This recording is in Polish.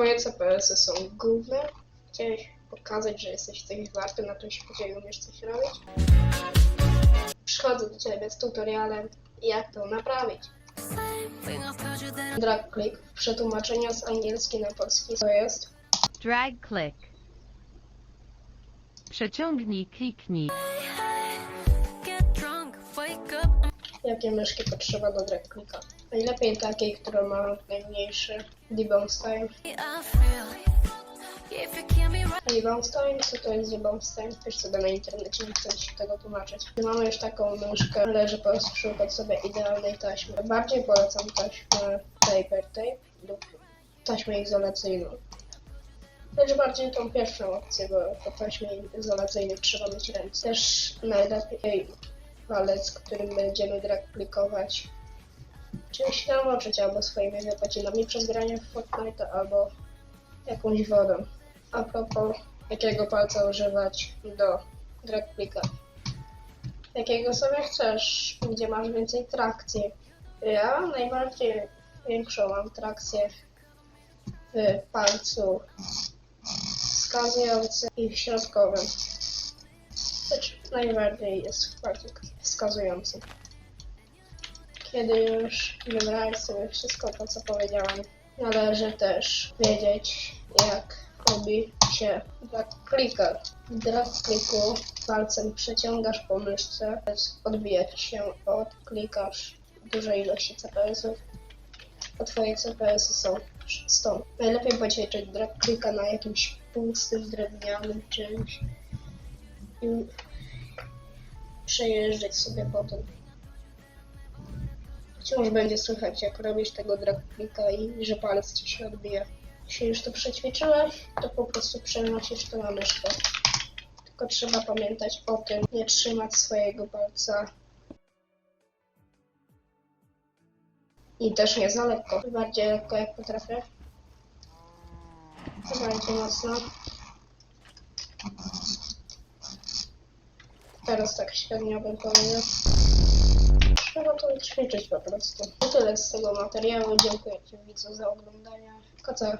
Twoje CPS-y są główne. Chciałeś pokazać, że jesteś coś warty na tym świecie i umiesz coś robić. Przychodzę do Ciebie z tutorialem, jak to naprawić. Drag click, przetłumaczenia z angielski na polski. To jest Drag click. Przeciągnij, kliknij. Jakie myszki potrzeba do drag clicka. Najlepiej takiej, która ma najmniejszy Debounce time? Co to jest time? Pisz sobie na internecie, nie chcę ci tego tłumaczyć. Mamy już taką myszkę, należy po prostu szukać sobie idealnej taśmy. Bardziej polecam taśmę paper tape lub taśmę izolacyjną. Lecz bardziej tą pierwszą opcję, bo po taśmie izolacyjnej trzeba mieć ręce. Też najlepiej palec, którym będziemy drag czymś namoczyć albo swoimi wypocinami przez granie w Fortnite albo jakąś wodą. A propos, jakiego palca używać do drag clicka. Jakiego sobie chcesz, gdzie masz więcej trakcji. Ja najbardziej większą mam trakcję w palcu wskazującym i w środkowym. Lecz najbardziej jest w palcu wskazującym. Kiedy już wybrałeś sobie wszystko to, co powiedziałam, należy też wiedzieć, jak robi się drag clicker. W drag palcem przeciągasz po myszce, odbija się od klikasz dużej ilości CPS-ów, a twoje CPS-y są stąd. Najlepiej poćwiczyć drag clicka na jakimś pustym, drewnianym czymś i przejeżdżać sobie po tym. Wciąż będzie słychać, jak robisz tego drag clicka i że palec ci się odbija. Jeśli już to przećwiczyłeś, to po prostu przenosisz to na myszkę. Tylko trzeba pamiętać o tym, nie trzymać swojego palca i też nie za lekko. Bardziej lekko jak potrafię. Bardziej mocno. Teraz tak średnio bym powiedział. Trzeba to ćwiczyć po prostu. I tyle z tego materiału. Dziękuję Ci widzu za oglądanie. Koca